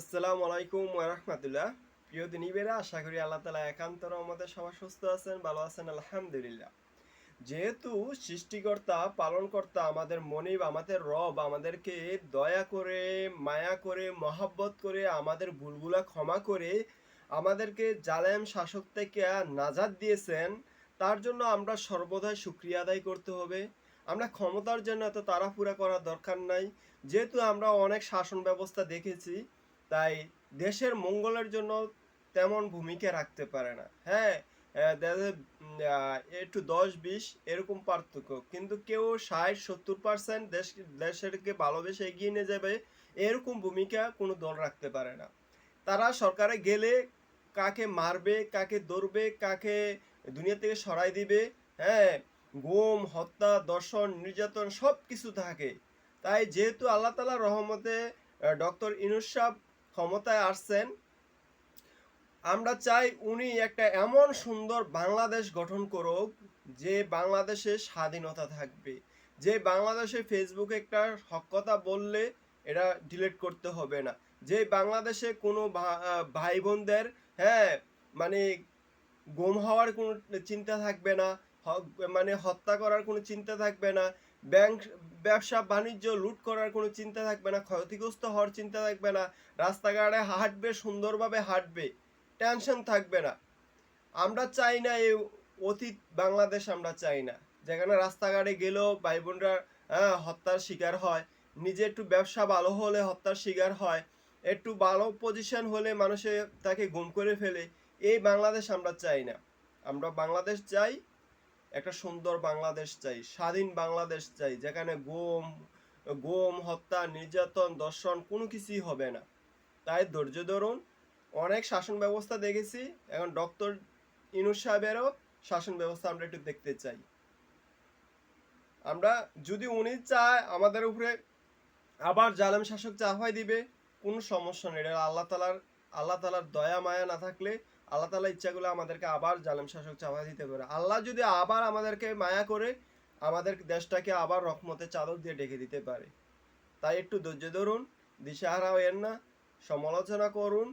আসসালামু আলাইকুম ওরহমতুল্লাহ প্রিয় দিনীবেরা, আশা করি আল্লাহ তালা একান্ত আমাদের সবাই সুস্থ আছেন, ভালো আছেন, আলহামদুলিল্লাহ। যেহেতু সৃষ্টিকর্তা, পালনকর্তা আমাদের মনিব, আমাদের রব, আমাদেরকে দয়া করে, মায়া করে, মহাব্বত করে, আমাদের ভুলগুলা ক্ষমা করে আমাদেরকে জালেম শাসক থেকে নাজাদ দিয়েছেন, তার জন্য আমরা সর্বদাই শুক্রিয়া আদায় করতে হবে। আমরা ক্ষমতার জন্য এত তাড়াহুড়া করার দরকার নাই। যেহেতু আমরা অনেক শাসন ব্যবস্থা দেখেছি তাই দেশের মঙ্গলের জন্য তেমন ভূমিকা রাখতে পারে না। হ্যাঁ একটু দশ বিশ এরকম পার্থক্য। কিন্তু কেউ ষাট, সত্তর পার্সেন্ট দেশ, দেশেরকে ভালোবেসে এগিয়ে নিয়ে যাবে, এরকম ভূমিকা কোনো দল রাখতে পারে না। তারা সরকারে গেলে কাকে মারবে, কাকে ধরবে, কাকে দুনিয়া থেকে সরাই দিবে হ্যাঁ গুম, হত্যা দর্শন নির্যাতন সব কিছু থাকে। তাই যেহেতু আল্লাহ তালা রহমতে ডক্টর ইনুস সাহ ক্ষমতায় আসছেন, আমরা চাই উনি একটা এমন সুন্দর বাংলাদেশ গঠন করুক যে বাংলাদেশে স্বাধীনতা থাকবে, যে বাংলাদেশে ফেসবুকে একটা হক কথা বললে এটা ডিলিট করতে হবে না, যে বাংলাদেশে কোনো ভাই বোনদের হ্যাঁ মানে গুম হওয়ার কোনো চিন্তা থাকবে না মানে হত্যা করার কোনো চিন্তা থাকবে না ব্যাংক ব্যবসা বাণিজ্য লুট করার কোনো চিন্তা থাকবে না ক্ষতিগ্রস্ত হওয়ার চিন্তা থাকবে না রাস্তাঘাটে হাঁটবে সুন্দরভাবে হাঁটবে টেনশন থাকবে না। আমরা চাই না এই অতীত বাংলাদেশ আমরা চাই না। যেখানে রাস্তাঘাটে গেলেও ভাই বোনরা হ্যাঁ, হত্যার শিকার হয় নিজে একটু ব্যবসা ভালো হলে হত্যার শিকার হয় একটু ভালো পজিশন হলে মানুষে তাকে গুম করে ফেলে এই বাংলাদেশ আমরা চাই না। আমরা বাংলাদেশ চাই একটা সুন্দর বাংলাদেশ চাই, স্বাধীন বাংলাদেশ চাই, যেখানে গোম গোম, হত্যা, নির্যাতন, দর্শন কোনো কিছুই হবে না। তাই ধৈর্য ধরুন। অনেক শাসন ব্যবস্থা দেখেছি। এখন ডক্টর ইনুস সাহেবেরও শাসন ব্যবস্থা আমরা একটু দেখতে চাই। আমরা যদি উনি চায়, আমাদের উপরে আবার জালেম শাসক চাপাই দিবে, কোনো সমস্যা নেই। আল্লাহ তালার আল্লাহ তালার দয়া, মায়া না থাকলে আল্লাহ তালা ইচ্ছা করলে আমাদেরকে আবার জালেম শাসক চাপাই দিতে পারে। আল্লাহ যদি আবার আমাদেরকে মায়া করে, আমাদের দেশটাকে আবার রহমতের চাদর দিয়ে ডেকে দিতে পারে। তাই একটু ধৈর্য ধরুন, দিশাহারা হয়েন না, সমালোচনা করুন,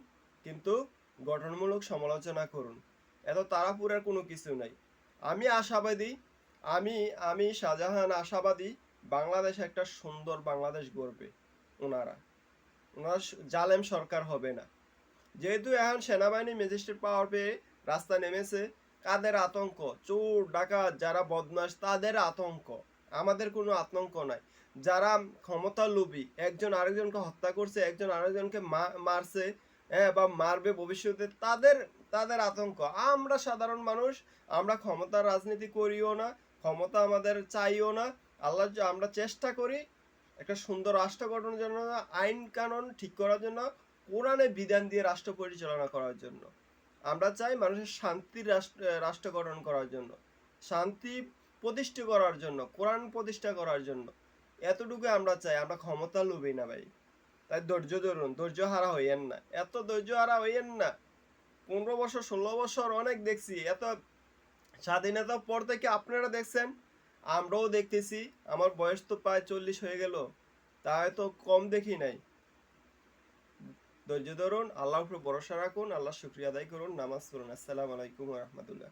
কিন্তু গঠনমূলক সমালোচনা করুন। এত তাড়াপুরের কোনো কিছু নাই। আমি আশাবাদী, আমি আমি শাহজাহান আশাবাদী বাংলাদেশ একটা সুন্দর বাংলাদেশ গড়বে ওনারা ওনারা জালেম সরকার হবে না। যেহেতু এখন সেনাবাহিনী ম্যাজিস্ট্রেট পাওয়ার পেয়ে রাস্তা নেমেছে, কাদের আতঙ্ক? চোর, ডাকাত, যারা বদমাস তাদের আতঙ্ক। আমাদের কোনো আতঙ্ক নাই। যারা ক্ষমতা লোভী একজন আরেকজনকে হত্যা করছে, একজন আরেকজনকে মারছে হ্যাঁ বা মারবে ভবিষ্যতে, তাদের তাদের আতঙ্ক। আমরা সাধারণ মানুষ, আমরা ক্ষমতার রাজনীতি করিও না, ক্ষমতা আমাদের চাইও না। আল্লাহ আমরা চেষ্টা করি একটা সুন্দর রাষ্ট্র গঠনের জন্য, আইন কানুন ঠিক করার জন্য কোরআনে বিধান দিয়ে রাষ্ট্র পরিচালনা করার জন্য। আমরা চাই মানুষের শান্তির রাষ্ট্র রাষ্ট্র গঠন করার জন্য, শান্তি প্রতিষ্ঠা করার জন্য, কোরআন প্রতিষ্ঠা করার জন্য। এতটুকু আমরা চাই, আমরা ক্ষমতা লুবি না ভাই। তাই ধৈর্য ধরুন, ধৈর্য হারা হইয়েন না। এত ধৈর্য হারা হইয়েন না। পনেরো বছর, ষোলো বছর অনেক দেখছি, এত স্বাধীনতার পর থেকে আপনারা দেখছেন, আমরাও দেখতেছি, আমার বয়স তো প্রায় চল্লিশ হয়ে গেল, তাই তো কম দেখি নাই। ধৈর্য ধরুন আল্লাহ উপর ভরসা রাখুন, আল্লাহ শুক্রিয়া আদায় করুন, নামাজ পড়ুন। আসসালামু আলাইকুম রহমতুল্লাহ।